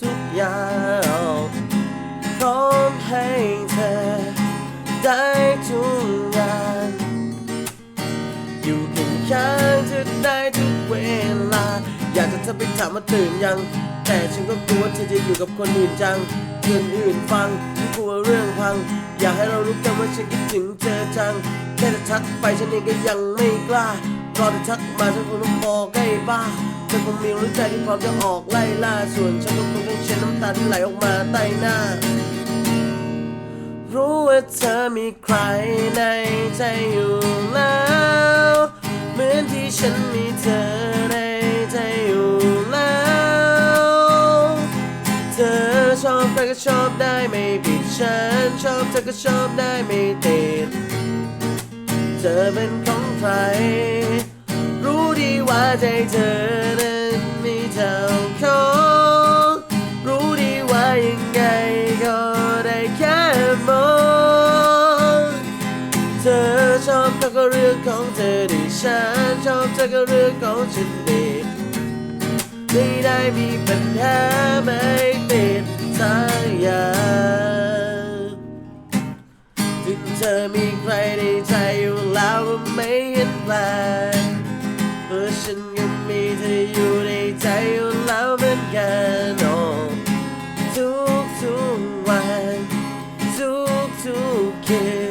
ทุกอย่างพร้อมให้เธอได้ทุกอย่างอยู่เคียงข้างเธอได้ทุกเวลา อยากจะเธอไปถามว่าตื่นยัง แต่ฉันก็กลัวเธอจะอยู่กับคนอื่นจังคนอื่นฟังฉันกลัวเรื่องพัง อยากให้เรารู้กันว่าฉันคิดถึงเธอจัง แค่จะทักไปฉันเองก็ยังไม่กล้ารอเธอทักมาฉันคงต้องพอใกล้บ้า ธอคงมีรู้ใจที่พร้อมจะออกไล่ล่าส่วนฉันก็คงต้องเช็ดน้ำตาที่ไหลออกมาใต้หน้า รู้ว่าเธอมีใครในใจอยู่แล้ว เหมือนที่ฉันมีเธอในใจอยู่แล้ว เธอชอบใครก็ชอบได้ไม่ผิดฉันชอบเธอก็ชอบได้ไม่ติดเธอเป็นของใครรู้ดีว่าใจเธอ ชอบเขาก็เรื่องของเธอดิฉันชอบเธอก็เรื่องของฉันดีไม่ได้มีปัญหาไม่ติดสักอย่างถึงเธอมีใครในใจอยู่แล้วก็ไม่เห็นแปลกเพราะฉันก็มีเธออยู่ในใจอยู่แล้วเหมือนกันโอ้ทุกทุกวันทุกทุกคืน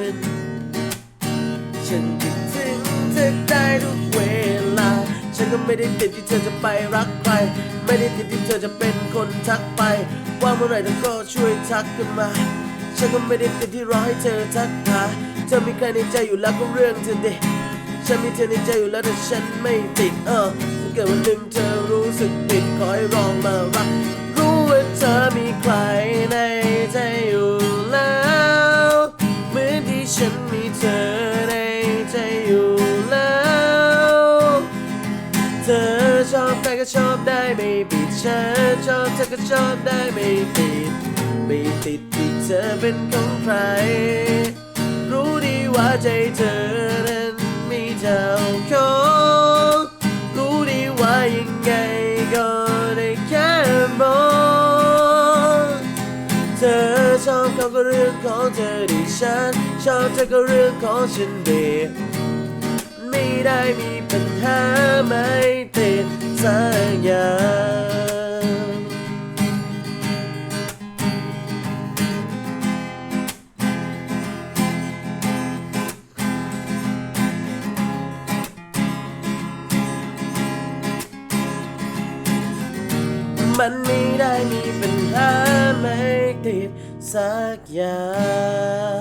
ก็ไม่ได้ติดที่เธอจะไปรักใคร ไม่ได้ติดที่เธอจะเป็นคนทักไป ว่าเมื่อไหร่เธอก็ช่วยทักกันมา ฉันก็ไม่ได้ติดที่รอให้เธอทักหาเธอมีใครในใจอยู่แล้วก็เรื่องเธอเด็ฉันมีเธอในใจอยู่แล้วแต่ฉันไม่ติดเออถ้าเกิดวันหนึ่งเธอรู้สึกติดขอให้ลองมารัก ก็ชอบได้ไม่ผิดฉันชอบเธอก็ชอบได้ไม่ติดไม่ติดที่เธอเป็นของใคร รู้ดีว่าใจเธอนั้นมีเจ้าของรู้ดีว่ายังไงก็ได้แค่มองเธอชอบเขาก็เรื่องของเธอดิฉันชอบเธอก็เรื่องของฉันดีไม่ได้มีปัญหาไม่ติด สักอย่างมันไม่ได้มีปัญหาไม่ติดสักอย่าง